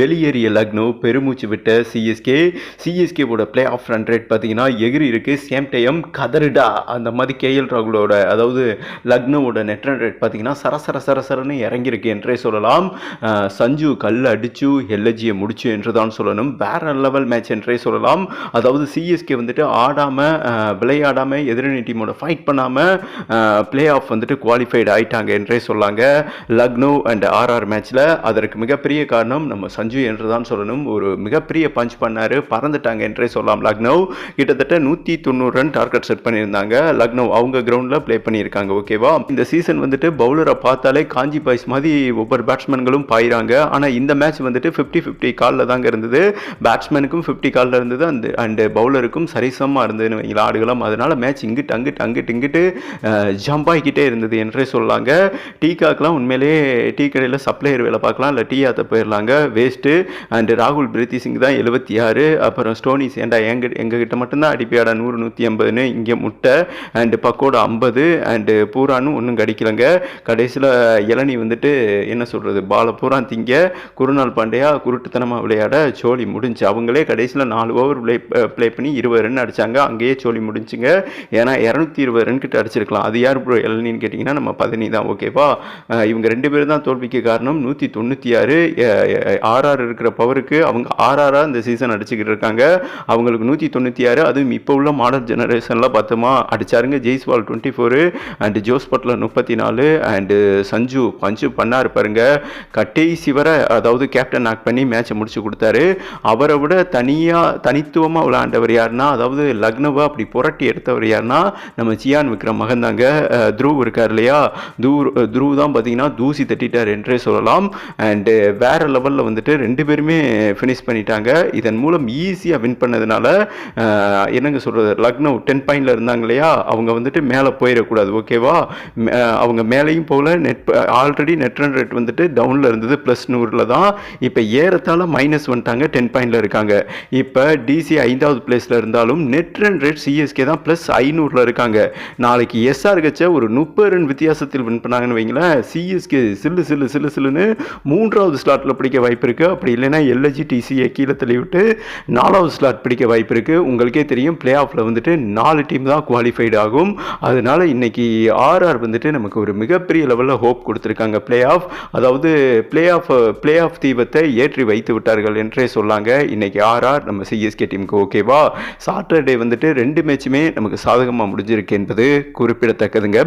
வெளியேறிய லக்னோ பெருமூச்சு விட்ட சிஎஸ்கே சிஎஸ்கேவோட பிளே ஆஃப் ரன் ரேட் பார்த்தீங்கன்னா எகிரி இருக்கு. சேம் டைம் கதருடா அந்த மாதிரி கேஎல் ராகுலோட அதாவது லக்னோவோட நெட் ரன் ரேட் பார்த்தீங்கன்னா சரசர சரசரன்னு இறங்கியிருக்கு என்றே சொல்லலாம். சஞ்சு கல் அடிச்சு எல்எஜியை முடிச்சு என்று தான் சொல்லணும். வேற லெவல் மேட்ச் என்றே சொல்லலாம். அதாவது சிஎஸ்கே வந்துட்டு ஆடாமல் விளையாடாமல் எதிரணி டீமோட ஃபைட் பண்ணாமல் பிளே ஆஃப் வந்துட்டு குவாலிஃபைடு ஆயிட்டாங்க என்றே சொல்லாங்க லக்னோ அண்ட் ஆர்ஆர் மேட்ச்சில் அதற்கு மிகப்பெரிய காரணம் நம்ம சஞ்சு என்று தான் சொல்லணும். ஒரு மிகப்பெரிய பஞ்ச் பண்ணார். பறந்துட்டாங்க என்றே சொல்லலாம். லக்னோ கிட்டத்தட்ட நூற்றி தொண்ணூறு ரன் டார்கெட் செட் பண்ணியிருந்தாங்க. லக்னோ அவங்க கிரவுண்டில் ப்ளே பண்ணியிருக்காங்க. ஓகேவா இந்த சீசன் வந்துட்டு பவுலரை பார்த்தாலே காஞ்சி பாய்ஸ் மாதிரி ஒவ்வொரு பேட்ஸ்மேன்களும் பாயிறாங்க. ஆனால் இந்த மேட்ச் வந்துட்டு ஃபிஃப்டி ஃபிஃப்டி காலில் தாங்க இருந்தது. பேட்ஸ்மேனுக்கும் ஃபிஃப்டி காலில் இருந்தது. அந்த அண்டு பவுலருக்கும் சரிசமமாக இருந்ததுன்னு வைங்களா ஆடுகளம். அதனால் மேட்ச் இங்கிட்டு அங்கிட்டு அங்கிட்டு இங்கிட்டு ஜம்ப் ஆகிக்கிட்டே இருந்தது என்றே சொல்லாங்க. டீ காக்கெலாம் உண்மையிலே டீ கடையில் சப்ளையர் வேலை பார்க்கலாம். இல்லை டீ ஆத்த போயிடலாங்க வேஸ்ட்டு அண்டு ராகுல் பிரீத்தி சிங் தான் எழுபத்தி ஆறு அப்புறம் ஸ்டோனிஸ் ஏண்டா எங்க எங்ககிட்ட மட்டும்தான் அடிப்பையாடா நூறு நூற்றி ஐம்பதுன்னு இங்கே முட்டை அண்டு பக்கோடா ஐம்பது அண்டு பூரானும் ஒன்றும் கிடைக்கலங்க. கடைசியில் இளநி வந்துட்டு என்ன சொல்கிறது பால பூரா திங்க குருநாள் பாண்டியா குருட்டுத்தனமாக விளையாட சோழி முடிஞ்சு. அவங்களே கடைசியில் நாலு ஓவர் ப்ளே ப்ளே பண்ணி இருபது ரன் அடித்தாங்க அங்கேயே சோழி முடிஞ்சுங்க. ஏன்னா இரநூத்தி இருபது ரன் கிட்ட அடிச்சிருக்கலாம். அது யார் ப்ரோ இளநின்னு கேட்டிங்கன்னா நம்ம பதனி தான் ஓகேவா இவங்க ரெண்டு பேரும் தான் தோல்விக்கு காரணம். நூற்றி தொண்ணூற்றி ஆறு ஆர்ஆர் இருக்கிற பவருக்கு அவங்க ஆர்ஆராக இந்த சீசன் அடிச்சுக்கிட்டு இருக்காங்க. அவங்களுக்கு நூற்றி தொண்ணூற்றி ஆறு அதுவும் இப்போ உள்ள மாடல் ஜெனரேஷனில் பார்த்தோமா அடிச்சாருங்க. Jaiswal twenty four and Jos Buttler முப்பத்தி நாலு அண்டு சஞ்சு பஞ்சு பண்ணார் பாருங்க. கடைசி வரை அதாவது கேப்டன் ஆக் பண்ணி மேட்சை முடிச்சு கொடுத்தாரு. அவரை விட தனியாக தனித்துவமாக விளையாண்டவர் யாருன்னா அதாவது லக்னவை அப்படி புரட்டி எடுத்தவர் யாருன்னா நம்ம சியான் விக்ரம் மகன் தாங்க. த்ருவ் இருக்கார் இல்லையா? தூர் த்ருவ் தான் பார்த்தீங்கன்னா தூசி தட்டிட்டார் என்றே சொல்லலாம். அண்டு வேற லெவலில் வந்து வந்துட்டு ரெண்டு பேருமே ஃபினிஷ் பண்ணிட்டாங்க. இதன் மூலம் ஈஸியாக வின் பண்ணதுனால என்னங்க சொல்கிறது லக்னோ டென் பாயிண்டில் இருந்தாங்க இல்லையா? அவங்க வந்துட்டு மேலே போயிடக்கூடாது ஓகேவா அவங்க மேலேயும் போகல net already net run rate வந்துட்டு டவுனில் இருந்தது ப்ளஸ் நூறில் தான். இப்போ ஏறத்தால் மைனஸ் வந்துட்டாங்க டென் பாயிண்டில் இருக்காங்க. இப்போ டிசி ஐந்தாவது பிளேஸில் இருந்தாலும் நெட் ரன் ரேட் சிஎஸ்கே தான் ப்ளஸ் ஐநூறில் இருக்காங்க. நாளைக்கு எஸ்ஆர் ஒரு முப்பது ரன் வித்தியாசத்தில் வின் பண்ணாங்கன்னு வைங்களேன். சிஎஸ்கே சில்லு சில்லு சில்லு சில்லுன்னு மூன்றாவது ஸ்லாட்டில் பிடிக்க வாய்ப்பு இருக்குது அப்படி இல்லைன்னா எல்எஜி டிசியை கீழே தள்ளிவிட்டு நாலாவது ஸ்லாட் பிடிக்க வாய்ப்பு இருக்குது உங்களுக்கே தெரியும் பிளே ஆஃபில் வந்துட்டு நாலு டீம் தான் குவாலிஃபைடு ஆகும். அதனால இன்றைக்கி ஆர்ஆர் வந்துட்டு நமக்கு ஒரு மிகப்பெரிய லெவலில் ஹோப் கொடுத்துருக்காங்க. பிளே ஆஃப் அதாவது பிளே ஆஃப் பிளே ஆஃப் தீபத்தை ஏற்றி வைத்து விட்டார்கள் என்றே சொல்லாங்க. இன்றைக்கி ஆர்ஆர் நம்ம சிஎஸ்கே டீமுக்கு ஓகேவா சாட்டர்டே வந்துட்டு ரெண்டு மேட்சுமே நமக்கு சாதகமாக முடிஞ்சிருக்கு என்பது குறிப்பிடத்தக்கதுங்க.